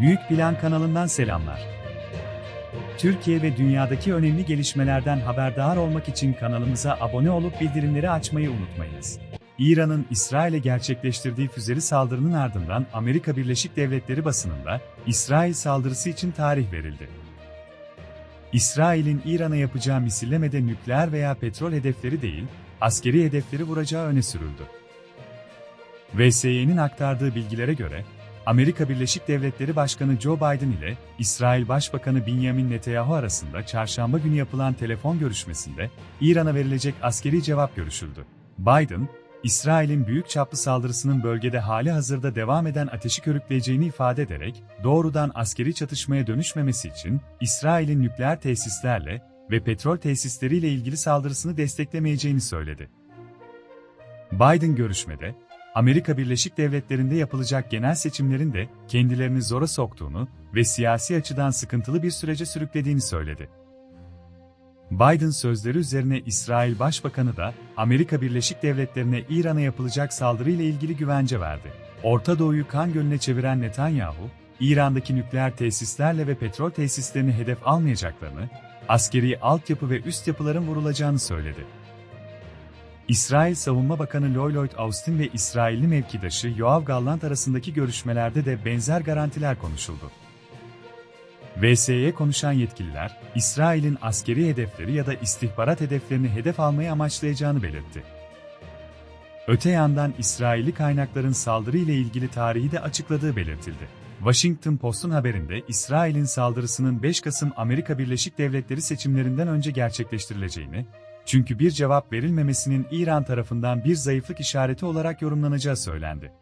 Büyük Plan kanalından selamlar. Türkiye ve dünyadaki önemli gelişmelerden haberdar olmak için kanalımıza abone olup bildirimleri açmayı unutmayınız. İran'ın İsrail'e gerçekleştirdiği füzeli saldırının ardından Amerika Birleşik Devletleri basınında İsrail saldırısı için tarih verildi. İsrail'in İran'a yapacağı misillemede nükleer veya petrol hedefleri değil, askeri hedefleri vuracağı öne sürüldü. VSY'nin aktardığı bilgilere göre, Amerika Birleşik Devletleri Başkanı Joe Biden ile İsrail Başbakanı Benjamin Netanyahu arasında çarşamba günü yapılan telefon görüşmesinde İran'a verilecek askeri cevap görüşüldü. Biden, İsrail'in büyük çaplı saldırısının bölgede hali hazırda devam eden ateşi körükleyeceğini ifade ederek, doğrudan askeri çatışmaya dönüşmemesi için İsrail'in nükleer tesislerle ve petrol tesisleriyle ilgili saldırısını desteklemeyeceğini söyledi. Biden görüşmede, Amerika Birleşik Devletleri'nde yapılacak genel seçimlerin de kendilerini zora soktuğunu ve siyasi açıdan sıkıntılı bir sürece sürüklediğini söyledi. Biden sözleri üzerine İsrail Başbakanı da Amerika Birleşik Devletleri'ne İran'a yapılacak saldırıyla ilgili güvence verdi. Orta Doğu'yu kan gölüne çeviren Netanyahu, İran'daki nükleer tesislerle ve petrol tesislerini hedef almayacaklarını, askeri altyapı ve üst yapıların vurulacağını söyledi. İsrail Savunma Bakanı Lloyd Austin ve İsrailli mevkidaşı Yoav Gallant arasındaki görüşmelerde de benzer garantiler konuşuldu. VS'ye konuşan yetkililer, İsrail'in askeri hedefleri ya da istihbarat hedeflerini hedef almayı amaçlayacağını belirtti. Öte yandan İsrailli kaynakların saldırı ile ilgili tarihi de açıkladığı belirtildi. Washington Post'un haberinde İsrail'in saldırısının 5 Kasım Amerika Birleşik Devletleri seçimlerinden önce gerçekleştirileceğini, çünkü bir cevap verilmemesinin İran tarafından bir zayıflık işareti olarak yorumlanacağı söylendi.